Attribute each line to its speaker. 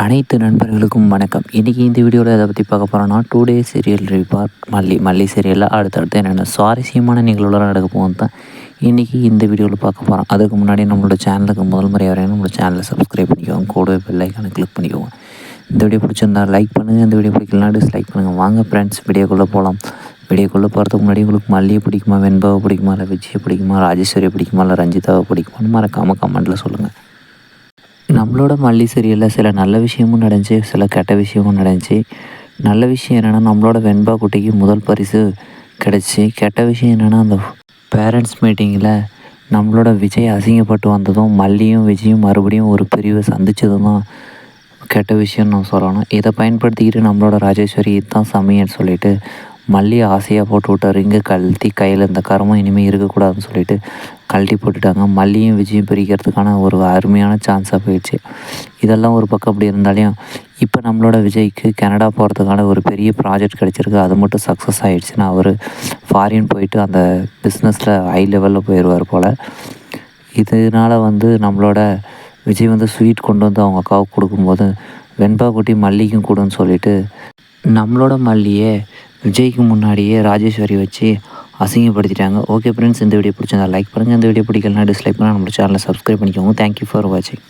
Speaker 1: அனைத்து நண்பர்களுக்கும் வணக்கம். இன்றைக்கி இந்த வீடியோவில் எதை பற்றி பார்க்க போகிறோன்னா டூ டேஸ் சீரியல் ரிபார்ட் மல்லி மல்லி சீரியலில் அடுத்தடுத்து என்னென்ன சுவாரஸ்யமான நிகழ்வுலாம் நடக்க போகும் தான் இன்றைக்கி இந்த வீடியோவில் பார்க்க போகிறோம் அதுக்கு முன்னாடி நம்மளோட சேனலுக்கு முதல் முறை வரையும் நம்மளோட சேனலை சப்ஸ்கிரைப் பண்ணிக்கோங்க. கூடவே பெல்லைக்கான கிளிக் பண்ணிக்கோங்க. இந்த வீடியோ பிடிச்சிருந்தா லைக் பண்ணுங்கள் இந்த வீடியோ பிடிக்கலாம் டிஸ்லைக் பண்ணுங்கள் வாங்க ஃப்ரெண்ட்ஸ் வீடியோக்குள்ளே போகலாம் வீடியோக்குள்ளே போகிறதுக்கு முன்னாடி உங்களுக்கு மல்லியை பிடிக்குமா வெண்பாவை பிடிக்குமா இல்லை விஜயை பிடிக்குமா ராஜேஸ்வரியை பிடிக்குமா இல்லை ரஞ்சிதாவை பிடிக்குமான்னு மறக்காமல் கமெண்ட்டில் சொல்லுங்கள் நம்மளோட மல்லி சீரியலில் சில நல்ல விஷயமும் நடந்துச்சு சில கெட்ட விஷயமும் நடந்துச்சு. நல்ல விஷயம் என்னென்னா நம்மளோட வெண்பா குட்டிக்கு முதல் பரிசு கிடச்சி கெட்ட விஷயம் என்னென்னா அந்த பேரண்ட்ஸ் மீட்டிங்கில் நம்மளோட விஜய் அசிங்கப்பட்டு வந்ததும் மல்லியும் விஜயும் மறுபடியும் ஒரு பிரிவை சந்தித்ததும் தான் கெட்ட விஷயம் நான் சொல்லணும். இதை பயன்படுத்திக்கிட்டு நம்மளோட ராஜேஸ்வரி இதுதான் சமையன்னு சொல்லிட்டு மல்லியை ஆசையாக போட்டு விட்டார் இங்கே கழட்டி கையில் இந்த கரமும் இனிமேல் இருக்கக்கூடாதுன்னு சொல்லிட்டு கழட்டி போட்டுட்டாங்க. மல்லியும் விஜயும் பிரிக்கிறதுக்கான ஒரு அருமையான சான்ஸாக போயிடுச்சு. இதெல்லாம் ஒரு பக்கம் அப்படி இருந்தாலையும் இப்போ நம்மளோட விஜய்க்கு கனடா போகிறதுக்கான ஒரு பெரிய ப்ராஜெக்ட் கிடச்சிருக்கு. அது மட்டும் சக்ஸஸ் ஆகிடுச்சுன்னா அவர் ஃபாரின் போயிட்டு அந்த பிஸ்னஸில் ஹை லெவலில் போயிடுவார் போல். இதனால் வந்து நம்மளோட விஜய் வந்து ஸ்வீட் கொண்டு வந்து அவங்க அக்காவுக்கு கொடுக்கும்போது வெண்பா குட்டி மல்லிக்கும் கொடுன்னு சொல்லிட்டு நம்மளோட மல்லியே விஜய்க்கு முன்னாடியே ராஜேஸ்வரி வச்சு அசிங்கப்படுத்திட்டாங்க. ஓகே ஃப்ரெண்ட்ஸ் இந்த வீடியோ பிடிச்சிருந்தா லைக் பண்ணுங்கள் இந்த வீடியோ பிடிக்கலனா டிஸ்லைக் பண்ணால் நம்ம சேனலை சப்ஸ்கிரைப் பண்ணிக்கோங்க. தேங்க்யூ ஃபார் வாட்சிங்